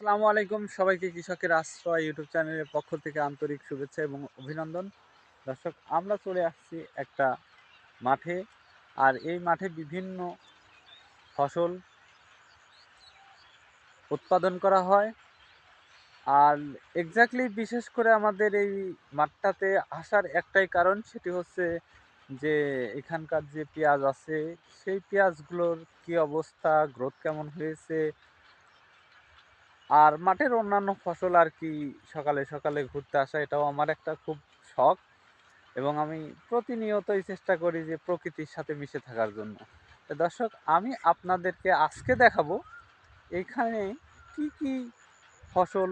আসসালামু আলাইকুম সবাইকে কৃষকের আশ্রয় ইউটিউব চ্যানেলের পক্ষ থেকে আন্তরিক শুভেচ্ছা এবং অভিনন্দন। দর্শক, আমরা চলে আসছি একটা মাঠে, আর এই মাঠে বিভিন্ন ফসল উৎপাদন করা হয়। আর এক্স্যাক্টলি বিশেষ করে আমাদের এই মাঠটাতে আসার একটাই কারণ সেটি হচ্ছে যে এখানকার যে পেঁয়াজ আছে, সেই পেঁয়াজগুলোর কি অবস্থা গ্রোথ কেমন হয়েছে আর মাঠের অন্যান্য ফসল আর কি সকালে সকালে ঘুরতে আসা, এটাও আমার একটা খুব শখ। এবং আমি প্রতিনিয়তই চেষ্টা করি যে প্রকৃতির সাথে মিশে থাকার জন্য। দর্শক, আমি আপনাদেরকে আজকে দেখাবো এখানে কি কি ফসল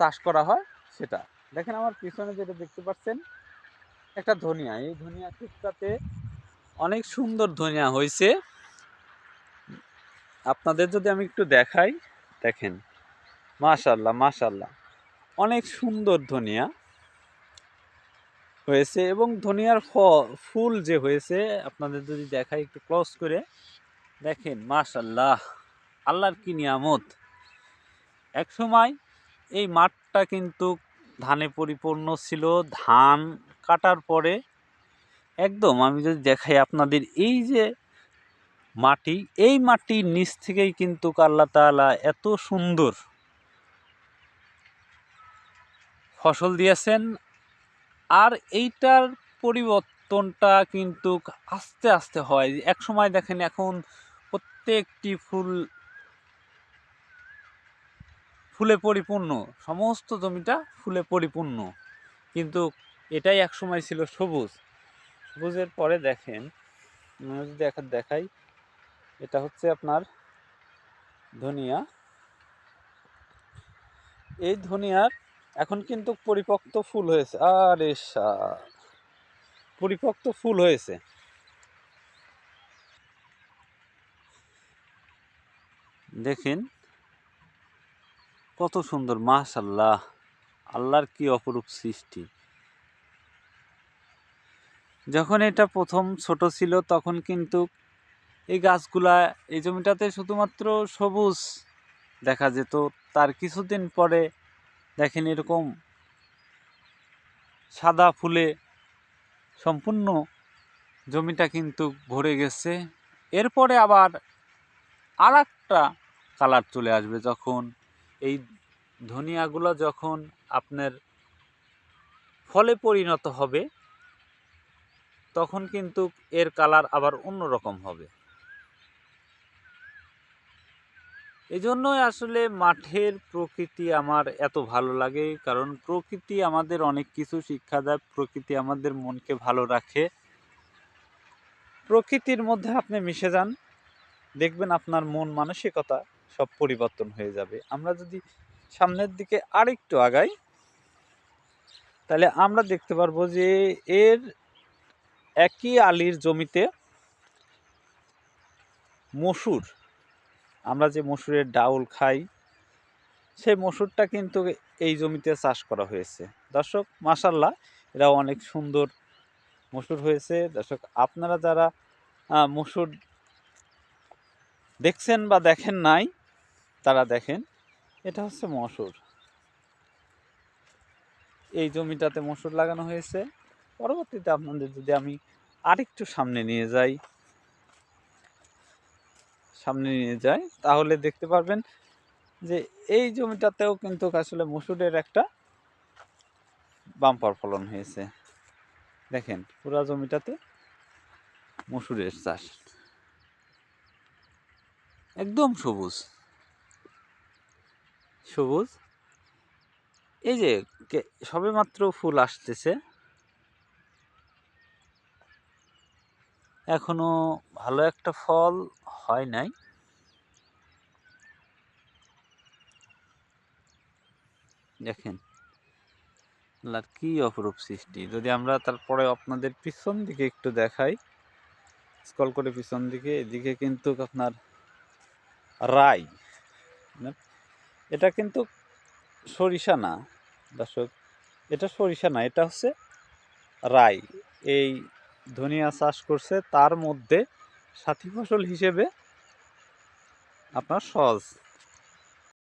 চাষ করা হয় সেটা। দেখেন আমার পিছনে যেটা দেখতে পাচ্ছেন, একটা ধনিয়া। এই ধনিয়া ক্ষেতটাতে অনেক সুন্দর ধনিয়া হয়েছে। আপনাদের যদি আমি একটু দেখাই, দেখেন মাশাল্লাহ মাশাল্লাহ অনেক সুন্দর ধনিয়া হয়েছে এবং ধনিয়ার ফুল যে হয়েছে, আপনাদের যদি দেখাই একটু ক্লোজ করে, দেখেন মাশাল্লাহ আল্লাহর কি নিয়ামত। এক সময় এই মাঠটা কিন্তু ধানে পরিপূর্ণ ছিল, ধান কাটার পরে, একদম আমি যদি দেখাই আপনাদের এই যে মাটি, এই মাটির নিচ থেকেই কিন্তু আল্লাহ তাআলা এত সুন্দর ফসল দিয়েছেন। আর এইটার পরিবর্তনটা কিন্তু আস্তে আস্তে হয়। এক সময় দেখেন এখন প্রত্যেকটি ফুল ফুলে পরিপূর্ণ, সমস্ত জমিটা ফুলে পরিপূর্ণ। কিন্তু এটাই এক সময় ছিল সবুজ। সবুজের পরে দেখেন দেখা দেখাই এটা হচ্ছে আপনার ধনিয়া। এই ধনিয়ার এখন কিন্তু পরিপক্ত ফুল হয়েছে। আরে পরিপক্ত ফুল হয়েছে। দেখেন কত সুন্দর মাশাল্লাহ আল্লাহর কি অপরূপ সৃষ্টি। যখন এটা প্রথম ছোট ছিল, তখন কিন্তু এই গাছগুলা এই জমিটাতে শুধুমাত্র সবুজ দেখা যেত। তার কিছুদিন পরে দেখেন এরকম সাদা ফুলে সম্পূর্ণ জমিটা কিন্তু ভরে গেছে। এরপরে আবার আর একটা কালার চলে আসবে যখন এই ধনিয়াগুলো যখন আপনার ফলে পরিণত হবে, তখন কিন্তু এর কালার আবার অন্যরকম হবে। এই জন্যই আসলে মাঠের প্রকৃতি আমার এত ভালো লাগে। কারণ প্রকৃতি আমাদের অনেক কিছু শিক্ষা দেয়, প্রকৃতি আমাদের মনকে ভালো রাখে। প্রকৃতির মধ্যে আপনি মিশে যান, দেখবেন আপনার মন মানসিকতা সব পরিবর্তন হয়ে যাবে। আমরা যদি সামনের দিকে আরেকটু আগাই, তাহলে আমরা দেখতে পারব যে এর একই আলির জমিতে মসুর আমরা যে মসুরের ডাউল খাই, সেই মসুরটা কিন্তু এই জমিতে চাষ করা হয়েছে। দর্শক মাসাল্লাহ এরা অনেক সুন্দর মসুর হয়েছে। দর্শক, আপনারা যারা মসুর দেখছেন বা দেখেন নাই, তারা দেখেন, এটা হচ্ছে মসুর। এই জমিটাতে মসুর লাগানো হয়েছে। পরবর্তীতে আপনাদের যদি আমি আরেকটু সামনে নিয়ে যাই সামনে নিয়ে যাই তাহলে দেখতে পারবেন যে এই জমিটাতেও কিন্তু আসলে মসুরের একটা বাম্পার ফলন হয়েছে। দেখেন, পুরা জমিটাতে মসুরের চাষ। একদম সবুজ। সবুজ। এই যে সবে মাত্র ফুল আসতেছে। এখনও ভালো একটা ফল হয় নাই। দেখেন। আল্লাহর কি অপরূপ সৃষ্টি। যদি আমরা তারপরে আপনাদের পিছন দিকে একটু দেখাই স্কল করে পিছন দিকে, এদিকে কিন্তু আপনার রাই এটা কিন্তু সরিষা না, দর্শক। এটা সরিষা না, এটা হচ্ছে রাই এই ধনিয়া চাষ করছে, তার মধ্যে সাথী ফসল হিসেবে আপনার সহজ